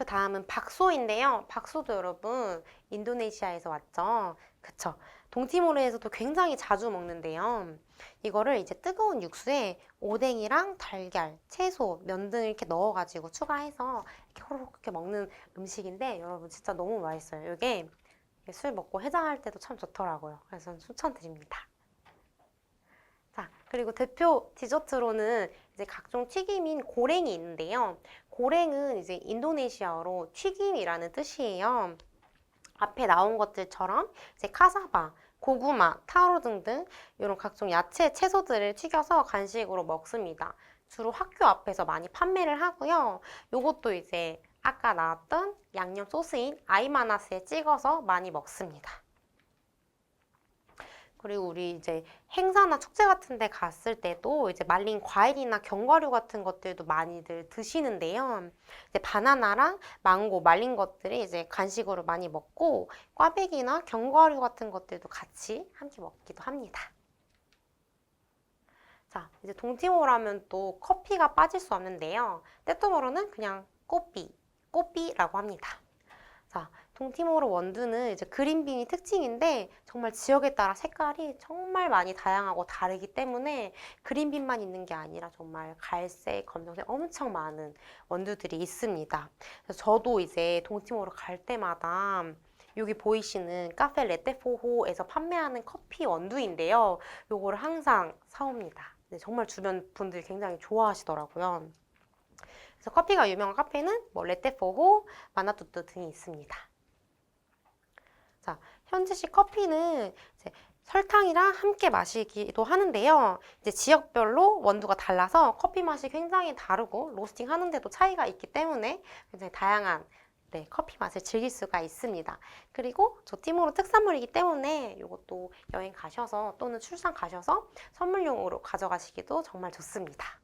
그 다음은 박소인데요. 박소도 여러분 인도네시아에서 왔죠. 그쵸. 동티모르에서도 굉장히 자주 먹는데요. 이거를 이제 뜨거운 육수에 오뎅이랑 달걀, 채소, 면 등을 이렇게 넣어가지고 추가해서 이렇게 호로록 이렇게 먹는 음식인데 여러분 진짜 너무 맛있어요. 이게 술 먹고 해장할 때도 참 좋더라고요. 그래서 추천드립니다. 자, 그리고 대표 디저트로는 이제 각종 튀김인 고랭이 있는데요. 고랭은 이제 인도네시아어로 튀김이라는 뜻이에요. 앞에 나온 것들처럼 이제 카사바, 고구마, 타로 등등 이런 각종 야채, 채소들을 튀겨서 간식으로 먹습니다. 주로 학교 앞에서 많이 판매를 하고요. 요것도 이제 아까 나왔던 양념 소스인 아이마나스에 찍어서 많이 먹습니다. 그리고 우리 이제 행사나 축제 같은 데 갔을 때도 이제 말린 과일이나 견과류 같은 것들도 많이들 드시는데요. 이제 바나나랑 망고 말린 것들이 이제 간식으로 많이 먹고 꽈배기나 견과류 같은 것들도 같이 함께 먹기도 합니다. 자, 이제 동티모르하면 또 커피가 빠질 수 없는데요. 때또모로는 그냥 꼬삐, 꼬삐라고 합니다. 자, 동티모르 원두는 이제 그린빈이 특징인데 정말 지역에 따라 색깔이 정말 많이 다양하고 다르기 때문에 그린빈만 있는 게 아니라 정말 갈색, 검정색 엄청 많은 원두들이 있습니다. 저도 이제 동티모르 갈 때마다 여기 보이시는 카페 레테포호에서 판매하는 커피 원두인데요. 요거를 항상 사옵니다. 네, 정말 주변 분들이 굉장히 좋아하시더라고요. 그래서 커피가 유명한 카페는 뭐 레테포호, 마나투뚜 등이 있습니다. 자, 현지식 커피는 이제 설탕이랑 함께 마시기도 하는데요. 이제 지역별로 원두가 달라서 커피 맛이 굉장히 다르고 로스팅 하는데도 차이가 있기 때문에 굉장히 다양한 네, 커피 맛을 즐길 수가 있습니다. 그리고 조티모르 특산물이기 때문에 이것도 여행 가셔서 또는 출장 가셔서 선물용으로 가져가시기도 정말 좋습니다.